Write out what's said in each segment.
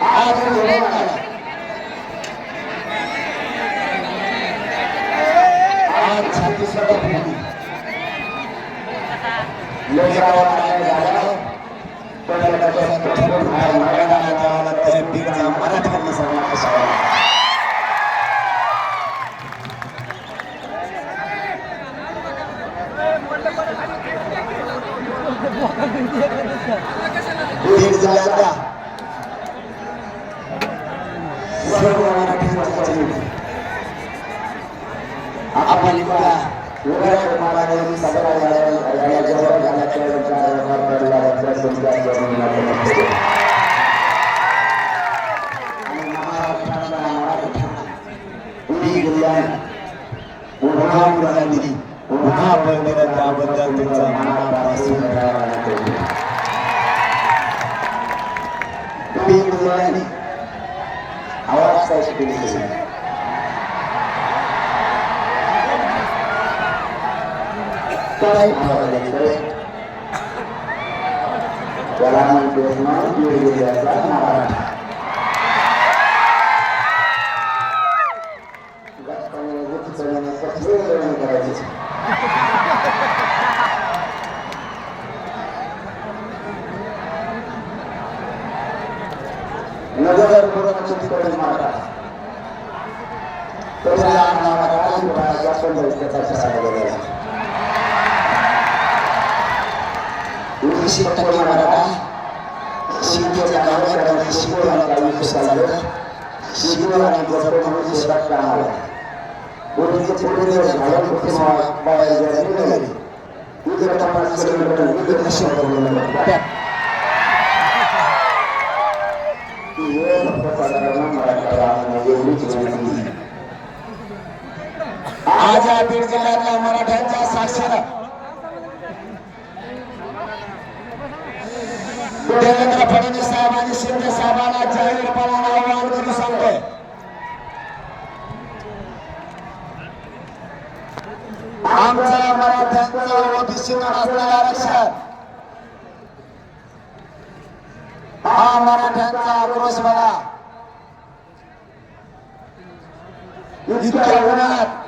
आज जमिनीला बघतो. आणि महाराष्ट्राला मराठा उडी गुलाम उभा मुलांनी त्याबद्दल तुमचा मनापासून धन्यवाद আওয়াজ চাইছে তুলতেছেন তারাই ভালো লাগবে Jalan Jerman, Yuri Jasa, Maharashtra. தொழிலாளர்களால் உருவாகிக் கொண்டிருக்கின்ற சகோதரர் ಉಳಿಸಿಕೊಳ್ಳಿ ಮರದ ಸಿದ್ಧದ ನೌಕರರಲ್ಲಿ ಶಿವನ ಕಳುಹಿಸಲು ಶಿವನ ಗೊಬ್ಬರವನ್ನು ಸರ್ಕಾರ ಉಳಿದು ತಿಳಿದರೆ ಮುಖ್ಯವಾಗಿ ಈಗ ತಮ್ಮ ಏಳು ಪ್ರಕಾರಗಳನ್ನು ಮಾಡಲಾಗಿದೆ या बीड जिल्ह्यातल्या मराठ्यांच्या साक्षीनं. देवेंद्र फडणवीस साहेब आणि शिंदे साहेबांना जाहीरपणाने आव्हान करून सांगतोय. आमचा मराठ्यांचा ओबीसी असलेला आरक्षण हा मराठ्यांचा आक्रोश बघा इतक्या उन्हात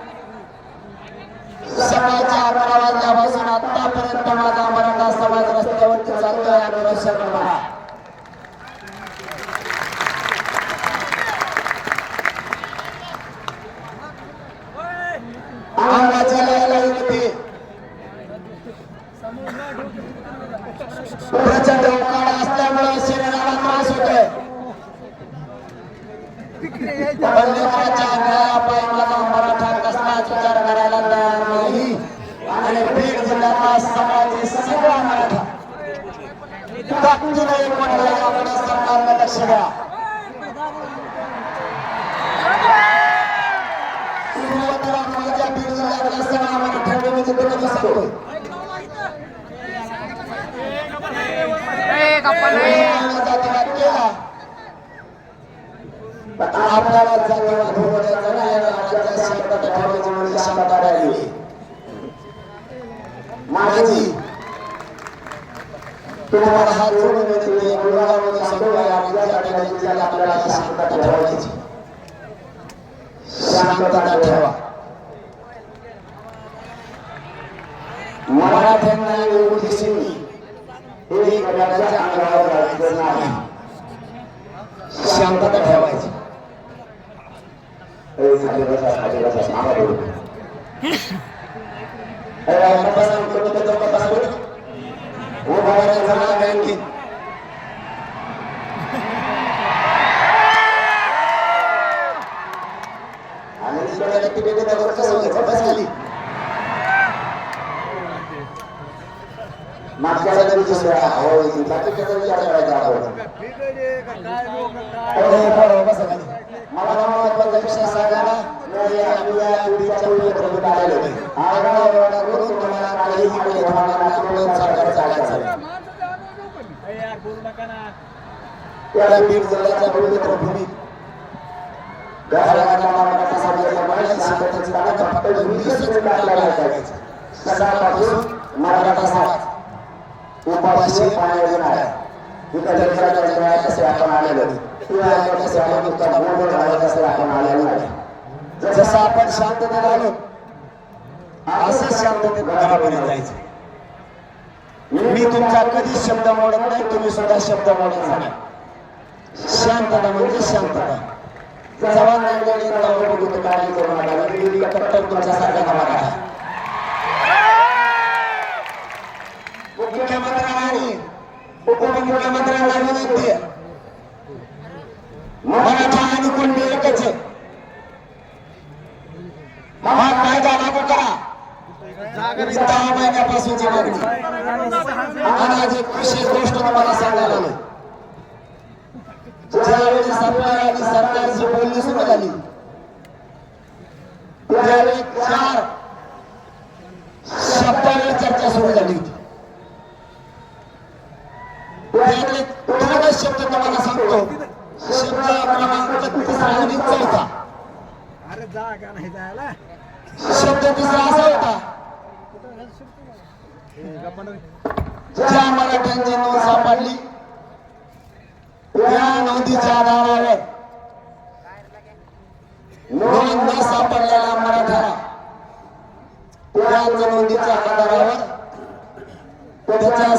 माझ्या बीड जिल्ह्यातला सगळा मराठा विरोधी आपल्याला जातीवाद होऊ नाही आणि राज्यात शांतता म्हणजे शांतता राहिली माझी तुम्हाला हा जोडून येते मुलामध्ये सांगतो या राज्यात आपल्याला शांतता ठेवायची शांतता ठेवा मराठ्यांना ओबीसींनी हे गडाच्या अंगावर जायचं नाही शांतता ठेवायची. ए, खाली करून तुम्हाला काहीही मिळेल होणार नाही, आपलं सरकार चालायचं. यार बोलू नका ना. त्याला बीड जिल्ह्याच्या पवित्र मराठा समाजाच्या मराठी ताकद फक्त इकडे कसे आपण आलेलो तू कसे आपण तुमचा बोल झाला कसे आपण आलेलो नाही जसं आपण शांततेत आलो असं शांततेत घरापर्यंत जायचं मी तुमचा कधीच शब्द मोडत नाही तुम्ही सुद्धा शब्द मोडत नाही शांतता म्हणजे शांतता जवान लागलेली तेव्हा बघू तुम्ही काय करू नका मी कट्टर तुमच्यासारखा नवा ही दहा महिन्यापासूनची मागणी आणि आज एक विशेष गोष्ट तुम्हाला सांगायला आलोय. ज्यावेळी सरकार आणि सरकारची बोलणी सुरू झाली त्यावेळी चार शब्दावर चर्चा सुरू झाली. होती त्यातले दोनच शब्द तुम्हाला सांगतो शब्द क्रमांक तिसरा आणि चौथा अरे जा का नाही जायला शब्द तिसरा असा होता ज्या मराठ्यांची नोंद सापडली त्या नोंदीच्या आधारावर नोंद न सापडलेल्या मराठ्याला त्या नोंदीच्या आधारावर त्याच्या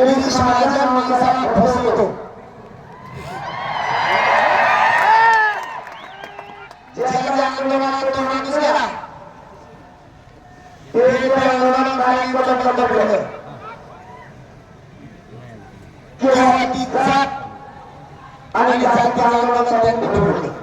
এদিকে শাহজাহান মাইসার প্রসঙ্গত Kita hati kuat, ada di saat yang lalu kita yang betul-betul.